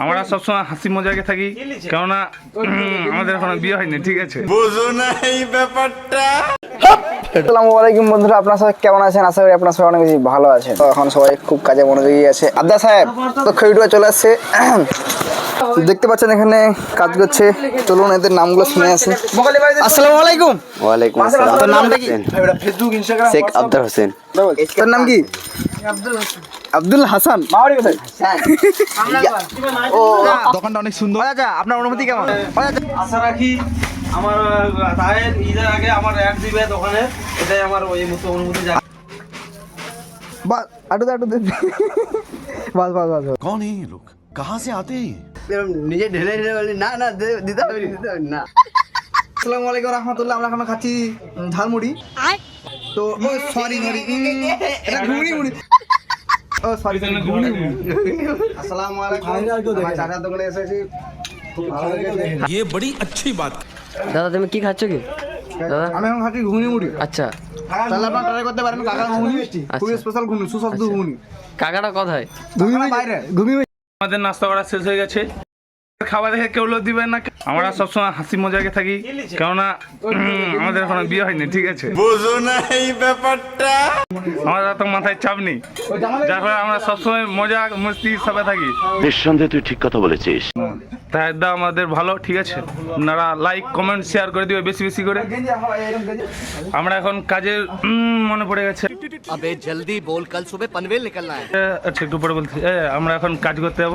আমরা সবসময় হাসি মজাকে থাকি কেননা আমাদের এখনও বিয়ে হয়নি ঠিক আছে। আসসালামু আলাইকুম বন্ধুরা আপনার সবাই কেমন আছেন? আশা করি আপনার সবাই অনেক বেশি ভালো আছেন। তো এখন সবাই খুব কাজে মনোযোগী আছে। আদ্দা সাহেব তো খৈডুয়া চলে আসছে। দেখতে পাচ্ছেন এখানে কাজ করছে। চলুন এদের নামগুলো শুনে আসি। আসসালামু আলাইকুম। ওয়ালাইকুম আসসালাম। তোর নামটা কি? শেখ আব্দুল হোসেন। তোর নাম কি? আব্দুল হাসান। ও দোকানটা অনেক সুন্দর আচ্ছা আপনার অনুমতি কেমন আশা রাখি আমার তাহের ঈদের আগে আমার অ্যাড দিবে দোকানে এটাই আমার ওই মতো অনুমতি জানি বাস আটু দে আটু দে বাস বাস বাস বাস। कौन है ये लोग कहाँ से आते हैं ये? নিজে ঢেলে ঢেলে বলি না না দে- দিতে হবে না, দিতে হবে না আসসালামু আলাইকুম রহমতুল্লাহ আমরা এখন খাচ্ছি উম, ঝালমুড়ি তো ও সরি সরি এটা ঘুগনি মুড়ি ও সরি সরি ঘুগনি আসসালামু আলাইকুম। চাচার দোকানে এসেছি। খুব ভালো লেগেছে। দাদা তুমি কি খাচ্ছ কি? দাদা? আমি এখন খাচ্ছি ঘুগনি মুড়ি। আচ্ছা। তাহলে আপনারা ট্রাই করতে পারেন কাকার ঘুগনি খুবই স্পেশাল ঘুগনি সুস্বাদু ঘুগনি। কাকাটা কথায়? ঘুগনি বাইরে। ঘুগনি আমাদের নাস্তা করা শেষ হয়ে গেছে। খাবার দেখে কেউ দিবে না? আমরা সবসময় হাসি মজাকে থাকি কেননা আমাদের এখনও বিয়ে হয়নি ঠিক আছে? বুঝো না এই ব্যাপারটা। আমাদের তো মাথায় চাপ নেই। যার ফলে আমরা সবসময় মজা মস্তি হিসাবে থাকি। নিঃসন্দেহে তুই ঠিক কথা বলেছিস। তাই দা আমাদের ভালো ঠিক আছে? আপনারা লাইক কমেন্ট শেয়ার করে দিবে বেশি বেশি করে। আমরা এখন কাজের মনে পড়ে গেছে। আবে জলদি বল কাল সুবে পনভেল নিকলনা হ্যাঁ আচ্ছা একটু পরে বলছি। আমরা এখন কাজ করতে যাব।